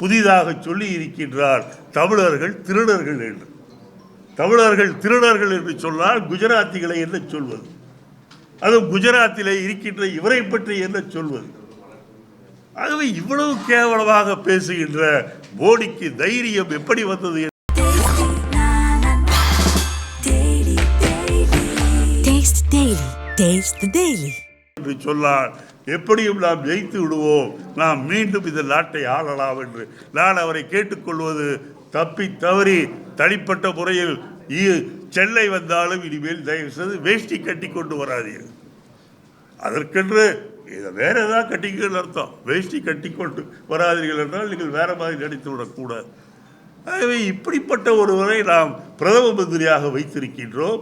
புதிதாக சொல்லி இருக்கின்றார் தமிழர்கள் திருடர்கள் என்று. தமிழர்கள் திருடர்கள் என்று சொன்னால் குஜராத்திகளை என்ன சொல்வது? அதுவும் குஜராத்திலே இருக்கின்ற இவரை பற்றி என்ன சொல்வது? ஆகவே இவ்வளவு கேவலமாக பேசுகின்ற மோடிக்கு தைரியம் எப்படி வந்தது. என்று சொன்னால் எப்படியும் நாம் ஜெயித்து விடுவோம். நாம் மீண்டும் இந்த நாட்டை ஆளலாம் என்று நான் அவரை கேட்டுக்கொள்வது தப்பி தவறி தனிப்பட்ட முறையில் இ- சென்னை வந்தாலும் இனிமேல் தயவு செய்து வேஷ்டி கட்டி கொண்டு வராதீர்கள். அதற்கென்று இதை வேற ஏதாவது கட்டிக்கன்னு அர்த்தம். வேஷ்டி கட்டி கொண்டு வராதீர்கள் என்றால் நீங்கள் வேற மாதிரி நடித்து விடக்கூடாது. ஆகவே இப்படிப்பட்ட ஒருவரை நாம் பிரதம மந்திரியாக வைத்திருக்கின்றோம்.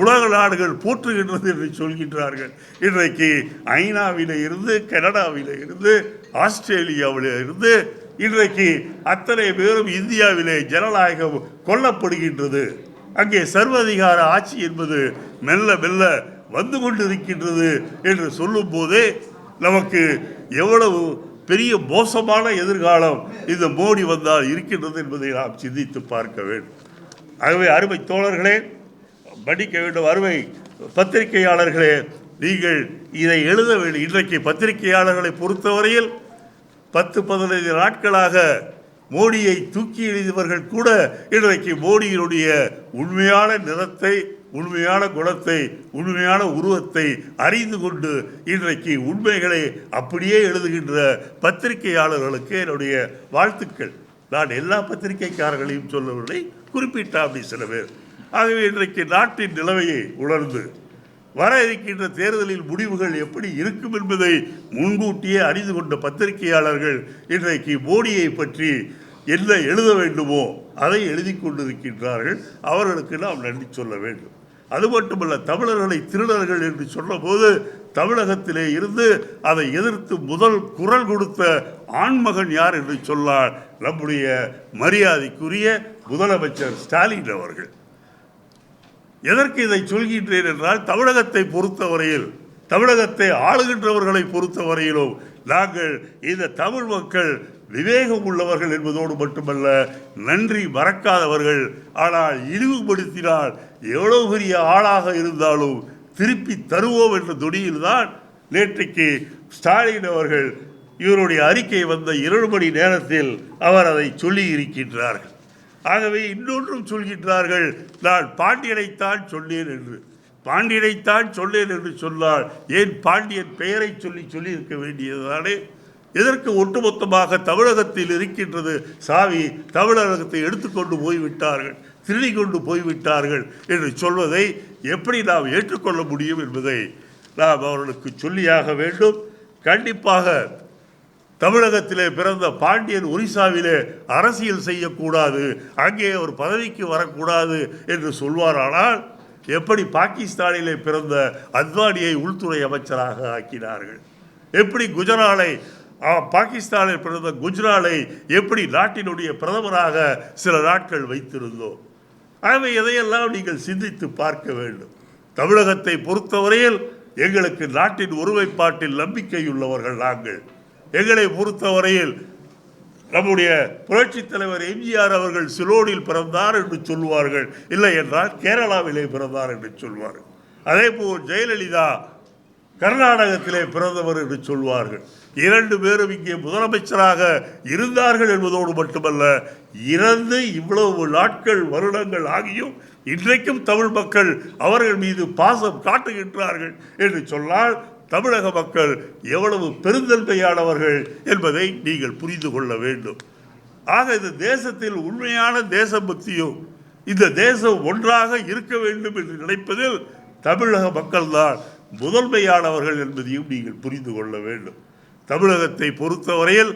உலக நாடுகள் போற்றுகின்றது என்று சொல்கின்றார்கள். இன்றைக்கு ஐநாவில இருந்து கனடாவில இருந்து ஆஸ்திரேலியாவில இருந்து இன்றைக்கு அத்தனை பேரும் இந்தியாவிலே ஜனநாயகம் கொல்லப்படுகின்றது. அங்கே சர்வதிகார ஆட்சி என்பது மெல்ல மெல்ல வந்து கொண்டிருக்கின்றது என்று சொல்லும் போதே நமக்கு எவ்வளவு பெரிய மோசமான எதிர்காலம் இந்த மோடி வந்தால் இருக்கின்றது என்பதை நாம் சிந்தித்து பார்க்க வேண்டும். ஆகவே அருமை தோழர்களே படிக்க வேண்டும் அருமை பத்திரிகையாளர்களே நீங்கள் இதை எழுத வேண்டும் இன்றைக்கு பத்திரிகையாளர்களை பொறுத்தவரையில் பத்து பதினைந்து நாட்களாக மோடியை தூக்கி எழுதியவர்கள் கூட இன்றைக்கு மோடியினுடைய உண்மையான நிறத்தை உண்மையான குணத்தை உண்மையான உருவத்தை அறிந்து கொண்டு இன்றைக்கு உண்மைகளை அப்படியே எழுதுகின்ற பத்திரிகையாளர்களுக்கு என்னுடைய வாழ்த்துக்கள். நான் எல்லா பத்திரிகைக்காரர்களையும் சொல்லவில்லை குறிப்பிட்ட அப்படி சில பேர். ஆகவே இன்றைக்கு நாட்டின் நிலைமையை உணர்ந்து வர இருக்கின்ற தேர்தலில் முடிவுகள் எப்படி இருக்கும் என்பதை முன்கூட்டியே அறிந்து கொண்ட பத்திரிகையாளர்கள் இன்றைக்கு மோடியை பற்றி என்ன எழுத வேண்டுமோ அதை எழுதி கொண்டிருக்கின்றார்கள். அவர்களுக்கு நாம் நன்றி சொல்ல வேண்டும். அது மட்டுமல்ல தமிழர்களை திருடர்கள் என்று சொன்னபோது தமிழகத்திலே இருந்து அதை எதிர்த்து முதல் குரல் கொடுத்த ஆண்மகன் யார் என்று சொன்னால் நம்முடைய மரியாதைக்குரிய முதலமைச்சர் ஸ்டாலின் அவர்கள். எதற்கு இதை சொல்கின்றேன் என்றால் தமிழகத்தை பொறுத்தவரையில் தமிழகத்தை ஆளுகின்றவர்களை பொறுத்தவரையிலும் நாங்கள் இந்த தமிழ் மக்கள் விவேகம் உள்ளவர்கள் என்பதோடு மட்டுமல்ல நன்றி மறக்காதவர்கள். ஆனால் இழிவுபடுத்தினால் எவ்வளவு பெரிய ஆளாக இருந்தாலும் திருப்பி தருவோம் என்ற துணியில்தான் நேற்றைக்கு ஸ்டாலின் அவர்கள் இவருடைய அறிக்கை வந்த இரண்டு மணி நேரத்தில் அவர் அதை சொல்லி இருக்கின்றார்கள் ஆகவே இன்னொன்றும் சொல்கின்றார்கள் நான் பாண்டியனைத்தான் சொன்னேன் என்று. பாண்டியனைத்தான் சொன்னேன் என்று சொன்னால் ஏன் பாண்டியன் பெயரை சொல்லி சொல்லியிருக்க வேண்டியதுதானே? எதற்கு ஒட்டுமொத்தமாக தமிழகத்தில் இருக்கின்றது? சாவி தமிழகத்தை எடுத்துக்கொண்டு போய்விட்டார்கள் திருடி கொண்டு போய்விட்டார்கள் என்று சொல்வதை எப்படி நாம் ஏற்றுக்கொள்ள முடியும் என்பதை நாம் அவர்களுக்கு சொல்லியாக வேண்டும். கண்டிப்பாக தமிழகத்திலே பிறந்த பாண்டியன் ஒரிசாவிலே அரசியல் செய்யக்கூடாது அங்கே ஒரு பதவிக்கு வரக்கூடாது என்று சொல்வாரானால் எப்படி பாகிஸ்தானிலே பிறந்த அத்வானியை உள்துறை அமைச்சராக ஆக்கினார்கள்? எப்படி குஜராலை பாகிஸ்தானில் பிறந்த குஜராலை எப்படி நாட்டினுடைய பிரதமராக சில நாட்கள் வைத்திருந்தோம்? ஆகவே இதையெல்லாம் நீங்கள் சிந்தித்து பார்க்க வேண்டும்? தமிழகத்தை பொறுத்தவரையில் எங்களுக்கு நாட்டின் ஒருமைப்பாட்டில் நம்பிக்கையுள்ளவர்கள் நாங்கள். எங்களை பொறுத்தவரையில் நம்முடைய புரட்சித் தலைவர் எம்ஜிஆர் அவர்கள் சிலோனில் பிறந்தார் என்று சொல்வார்கள் இல்லை என்றால் கேரளாவிலே பிறந்தார் என்று சொல்வார்கள் அதே போல் ஜெயலலிதா கர்நாடகத்திலே பிறந்தவர் என்று சொல்வார்கள். இரண்டு பேரும் இங்கே முதலமைச்சராக இருந்தார்கள் என்பதோடு மட்டுமல்ல இறந்து இவ்வளவு நாட்கள் வருடங்கள் ஆகியும் இன்றைக்கும் தமிழ் மக்கள் அவர்கள் மீது பாசம் காட்டுகின்றார்கள் என்று சொன்னால் தமிழக மக்கள் எவ்வளவு பெருந்தன்மையானவர்கள் என்பதை நீங்கள் புரிந்து கொள்ள வேண்டும். ஆக இந்த தேசத்தில் உண்மையான தேசபக்தியும் இந்த தேசம் ஒன்றாக இருக்க வேண்டும் என்று நினைப்பதில் தமிழக மக்கள்தான் முதன்மையானவர்கள் என்பதையும் நீங்கள் புரிந்து கொள்ள வேண்டும். தமிழகத்தை பொறுத்தவரையில்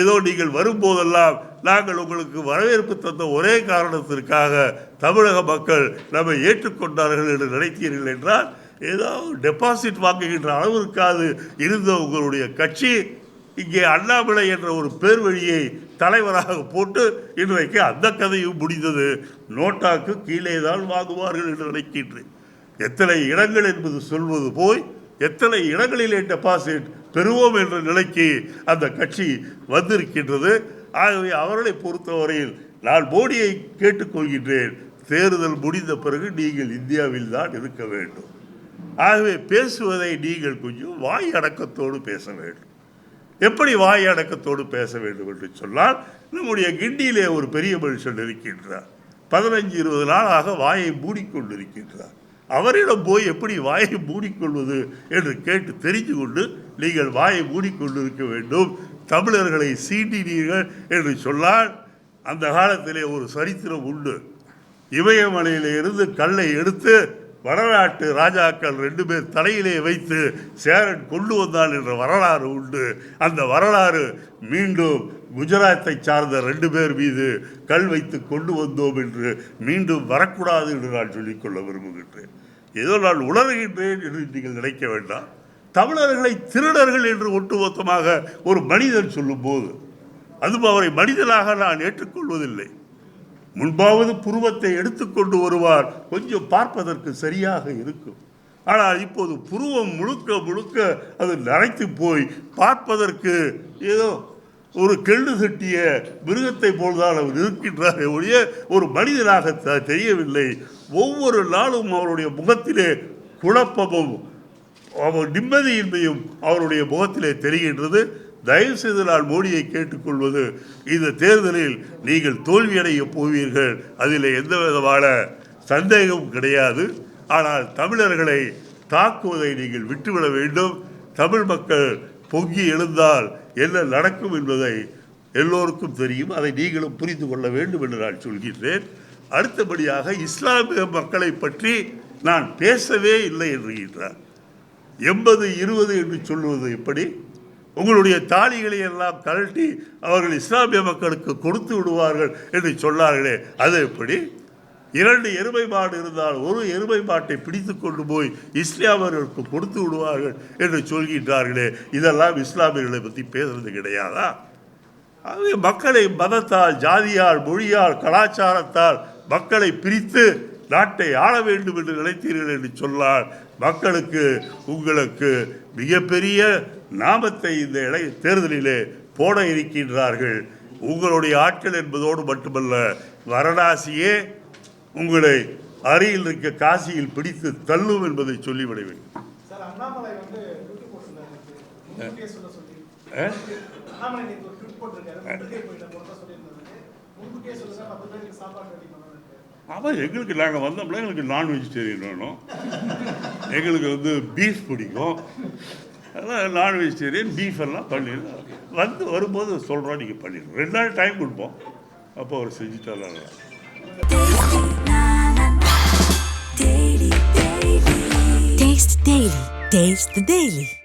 ஏதோ நீங்கள் வரும்போதெல்லாம் நாங்கள் உங்களுக்கு வரவேற்பு தந்த ஒரே காரணத்திற்காக தமிழக மக்கள் நம்மை ஏற்றுக்கொண்டார்கள் என்று நினைத்தீர்கள் என்றால் ஏதோ டெபாசிட் வாங்குகின்ற அளவிற்காது இருந்த உங்களுடைய கட்சி இங்கே அண்ணாமலை என்ற ஒரு பேர் வழியை தலைவராக போட்டு இன்றைக்கு அந்த கதையும் முடிந்தது. நோட்டாக்கு கீழே தான் வாங்குவார்கள் என்று நினைக்கின்றேன். எத்தனை இடங்கள் என்பது சொல்வது போய் எத்தனை இடங்களிலே டெபாசிட் பெறுவோம் என்ற நிலைக்கு அந்த கட்சி வந்திருக்கின்றது. ஆகவே அவர்களை பொறுத்தவரையில் நான் மோடியை கேட்டுக்கொள்கின்றேன். தேர்தல் முடிந்த பிறகு நீங்கள் இந்தியாவில் தான் இருக்க வேண்டும். ஆகவே பேசுவதை நீங்கள் கொஞ்சம் வாய் அடக்கத்தோடு பேச வேண்டும். எப்படி வாய் அடக்கத்தோடு பேச வேண்டும் என்று சொன்னால் நம்முடைய கிண்டியிலே ஒரு பெரிய மனுஷன் இருக்கின்றார். பதினஞ்சு இருபது நாளாக வாயை மூடிக்கொண்டிருக்கின்றார். அவரிடம் போய் எப்படி வாயை மூடிக்கொள்வது என்று கேட்டு தெரிந்து கொண்டு நீங்கள் வாயை மூடிக்கொண்டிருக்க வேண்டும். தமிழர்களை சீண்டினீர்கள் என்று சொன்னால் அந்த காலத்திலே ஒரு சரித்திரம் உண்டு. இமயமலையிலிருந்து கல்லை எடுத்து வடநாட்டு ராஜாக்கள் ரெண்டு பேர் தலையிலே வைத்து சேரன் கொண்டு வந்தான் என்ற வரலாறு உண்டு. அந்த வரலாறு மீண்டும் குஜராத்தை சார்ந்த ரெண்டு பேர் மீது கல் வைத்து கொண்டு வந்தோம் என்று மீண்டும் வரக்கூடாது என்று நான் சொல்லிக்கொள்ள விரும்புகின்றேன். ஏதோ நான் உணர்கின்றேன் என்று நீங்கள் நினைக்க வேண்டாம். தமிழர்களை திருடர்கள் என்று ஒட்டுமொத்தமாக ஒரு மனிதன் சொல்லும்போது அதுவும் அவரை மனிதனாக நான் ஏற்றுக்கொள்வதில்லை. முன்பாவது புருவத்தை எடுத்துக்கொண்டு வருவார். கொஞ்சம் பார்ப்பதற்கு சரியாக இருக்கும். ஆனால் இப்போது புருவம் முழுக்க முழுக்க அது நரைத்து போய் பார்ப்பதற்கு ஏதோ ஒரு கெள்ளு தட்டிய மிருகத்தை போல்தான் அவர் இருக்கின்றார் ஒழிய ஒரு மனிதனாக த- தெரியவில்லை. ஒவ்வொரு நாளும் அவருடைய முகத்திலே குழப்பமும் அவர் நிம்மதியின்மையும் அவருடைய முகத்திலே தெரிகின்றது. தயவு செய்து நான் மோடியை கேட்டுக்கொள்வது இந்த தேர்தலில் நீங்கள் தோல்வியடைய போவீர்கள். அதில் எந்த விதமான சந்தேகமும் கிடையாது. ஆனால் தமிழர்களை தாக்குவதை நீங்கள் விட்டுவிட வேண்டும். தமிழ் மக்கள் பொங்கி எழுந்தால் என்ன நடக்கும் என்பதை எல்லோருக்கும் தெரியும். அதை நீங்களும் புரிந்து கொள்ள வேண்டும் என்று நான் சொல்கின்றேன். அடுத்தபடியாக இஸ்லாமிய மக்களை பற்றி நான் பேசவே இல்லை என்கின்றார். எண்பது இருபது என்று சொல்வது எப்படி? உங்களுடைய தாலிகளை எல்லாம் கழட்டி அவர்கள் இஸ்லாமிய மக்களுக்கு கொடுத்து விடுவார்கள் என்று சொன்னார்களே. அது எப்படி? இரண்டு எருமை மாடு இருந்தால் ஒரு எருமை மாட்டை பிடித்து கொண்டு போய் இஸ்லாமியர்களுக்கு கொடுத்து விடுவார்கள் என்று சொல்கின்றார்களே. இதெல்லாம் இஸ்லாமியர்களை பற்றி பேசுறது கிடையாதா? ஆகவே மக்களை மதத்தால் ஜாதியால் மொழியால் கலாச்சாரத்தால் மக்களை பிரித்து நாட்டை ஆள வேண்டும் என்று நினைத்தீர்கள் என்று சொன்னால் மக்களுக்கு உங்களுக்கு மிகப்பெரிய நாமத்தை இந்த இடை தேர்தலிலே போட இருக்கின்றார்கள். உங்களுடைய ஆட்கள் என்பதோடு மட்டுமல்ல வாரணாசியே உங்களை அருகில் இருக்க காசியில் பிடித்து தள்ளும் என்பதை சொல்லிவிட வேண்டும். ஆமாம் எங்களுக்கு நாங்கள் வந்தோம்னா எங்களுக்கு நான் வெஜிடேரியன் வேணும். எங்களுக்கு வந்து பீஃப் பிடிக்கும். அதான் நான் வெஜிடேரியன் பீஃப் எல்லாம் பண்ணிடுறோம் வந்து வரும்போது சொல்கிறோம் நீங்கள் பண்ணிடுறோம் ரெண்டு நாள் டைம் கொடுப்போம். அப்போ அவர் செஞ்சுட்டாலும் டேஸ்ட் daily.